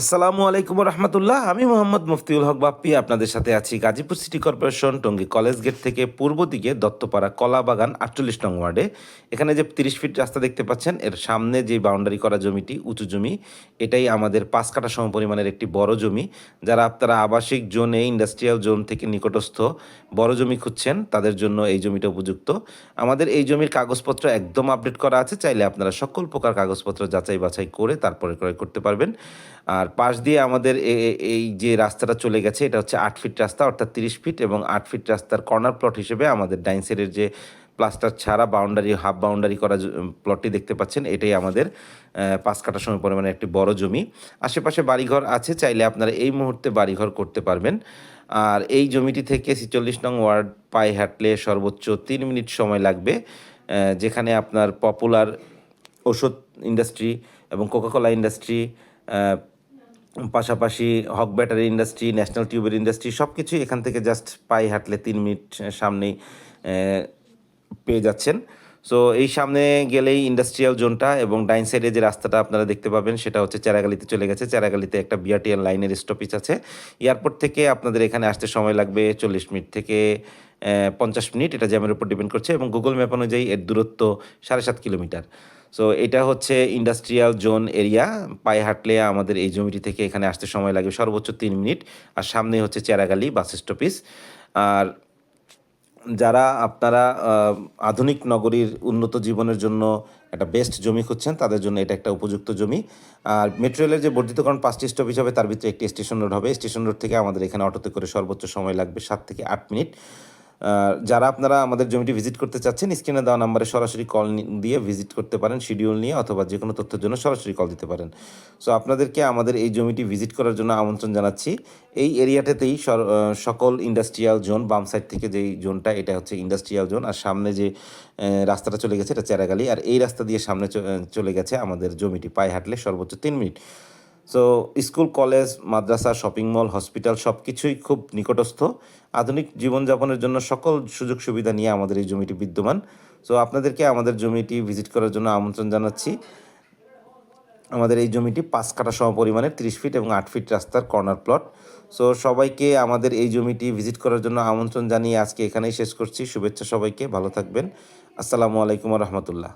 আসসালামু আলাইকুম রহমতুল্লাহ আমি মোহাম্মদ মুফতিউল হক বাপ্পি, আপনাদের সাথে আছি Gazipur city corporation, Tongi college gate থেকে পূর্ব দিকে দত্তপাড়া কলা বাগান আটচল্লিশ নং ওয়ার্ডে। এখানে যে তিরিশ ফিট রাস্তা দেখতে পাচ্ছেন, এর সামনে যে বাউন্ডারি করা জমিটি উঁচু জমি, এটাই আমাদের পাঁচ কাটা সম পরিমাণের একটি বড় জমি। যারা আপনারা আবাসিক জোনে ইন্ডাস্ট্রিয়াল জোন থেকে নিকটস্থ বড় জমি খুঁজছেন, তাদের জন্য এই জমিটা উপযুক্ত। আমাদের এই জমির কাগজপত্র একদম আপডেট করা আছে, চাইলে আপনারা সকল প্রকার কাগজপত্র যাচাই বাছাই করে তারপরে ক্রয় করতে পারবেন। আর পাশ দিয়ে আমাদের এই যে রাস্তাটা চলে গেছে, এটা হচ্ছে আট ফিট রাস্তা, অর্থাৎ তিরিশ ফিট এবং আট ফিট রাস্তার কর্নার প্লট হিসেবে আমাদের ডাইন সাইডের যে প্লাস্টার ছাড়া বাউন্ডারি হাফ বাউন্ডারি করা প্লটটি দেখতে পাচ্ছেন, এটাই আমাদের পাঁচ কাঠা সময় পরিমাণে একটি বড় জমি। আশেপাশে বাড়িঘর আছে, চাইলে আপনারা এই মুহূর্তে বাড়িঘর করতে পারবেন। আর এই জমিটি থেকে ছিচল্লিশ নং ওয়ার্ড পায়ে হাঁটলে সর্বোচ্চ তিন মিনিট সময় লাগবে যেখানে আপনার পপুলার ওষুধ ইন্ডাস্ট্রি এবং কোকাকোলা ইন্ডাস্ট্রি পাশাপাশি হক ব্যাটারি ইন্ডাস্ট্রি, ন্যাশনাল টিউবের ইন্ডাস্ট্রি সব কিছুই এখান থেকে জাস্ট পায়ে হাঁটলে তিন মিনিট সামনেই পেয়ে যাচ্ছেন। সো এই সামনে গেলেই ইন্ডাস্ট্রিয়াল জোনটা এবং ডাইন সাইডে যে রাস্তাটা আপনারা দেখতে পাবেন, সেটা হচ্ছে চেরাগালিতে চলে গেছে। চেরাগালিতে একটা বিআরটিএল লাইনের স্টপেজ আছে। এয়ারপোর্ট থেকে আপনাদের এখানে আসতে সময় লাগবে চল্লিশ মিনিট থেকে পঞ্চাশ মিনিট, এটা জ্যামের উপর ডিপেন্ড করছে এবং গুগল ম্যাপ অনুযায়ী এর দূরত্ব সাড়ে সাত কিলোমিটার। সো এটা হচ্ছে ইন্ডাস্ট্রিয়াল জোন এরিয়া পায়ে হাঁটলে আমাদের এই জমিটি থেকে এখানে আসতে সময় লাগবে সর্বোচ্চ তিন মিনিট। আর সামনে হচ্ছে চেরাগালি বাস স্টপেজ। আর যারা আপনারা আধুনিক নগরীর উন্নত জীবনের জন্য একটা বেস্ট জমি খুঁজছেন, তাদের জন্য এটা একটা উপযুক্ত জমি। আর মেট্রো রেলের যে বর্ধিতকরণ পাঁচটি স্টপেজ হবে, তার ভিতরে একটি স্টেশন রোড হবে। স্টেশন রোড থেকে আমাদের এখানে অটোতে করে সর্বোচ্চ সময় লাগবে সাত থেকে আট মিনিট। যারা আপনারা আমাদের জমিটি ভিজিট করতে চাচ্ছেন স্ক্রিনে দেওয়া নাম্বারে সরাসরি কল দিয়ে ভিজিট করতে পারেন শিডিউল নিয়ে অথবা যে কোনো তথ্যের জন্য সরাসরি কল দিতে পারেন। সো আপনাদেরকে আমাদের এই জমিটি ভিজিট করার জন্য আমন্ত্রণ জানাচ্ছি। এই এরিয়াটাতেই সকল ইন্ডাস্ট্রিয়াল জোন বাম সাইড থেকে যেই জোনটা এটা হচ্ছে ইন্ডাস্ট্রিয়াল জোন আর সামনে যে রাস্তাটা চলে গেছে, এটা চেরাগালি। আর এই রাস্তা দিয়ে সামনে চলে গেছে আমাদের জমিটি, পায়ে হাঁটলে সর্বোচ্চ তিন মিনিট। সো স্কুল কলেজ মাদ্রাসা শপিং মল হসপিটাল সব কিছুই খুব নিকটস্থ। আধুনিক জীবনযাপনের জন্য সকল সুযোগ সুবিধা নিয়ে আমাদের এই জমিটি বিদ্যমান। সো আপনাদেরকে আমাদের জমিটি ভিজিট করার জন্য আমন্ত্রণ জানাচ্ছি। আমাদের এই জমিটি পাঁচ কাটা সম পরিমাণে তিরিশ ফিট এবং আট ফিট রাস্তার কর্নার প্লট সো সবাইকে আমাদের এই জমিটি ভিজিট করার জন্য আমন্ত্রণ জানিয়ে আজকে এখানেই শেষ করছি। শুভেচ্ছা সবাইকে, ভালো থাকবেন। আসসালামু আলাইকুম রহমতুল্লাহ।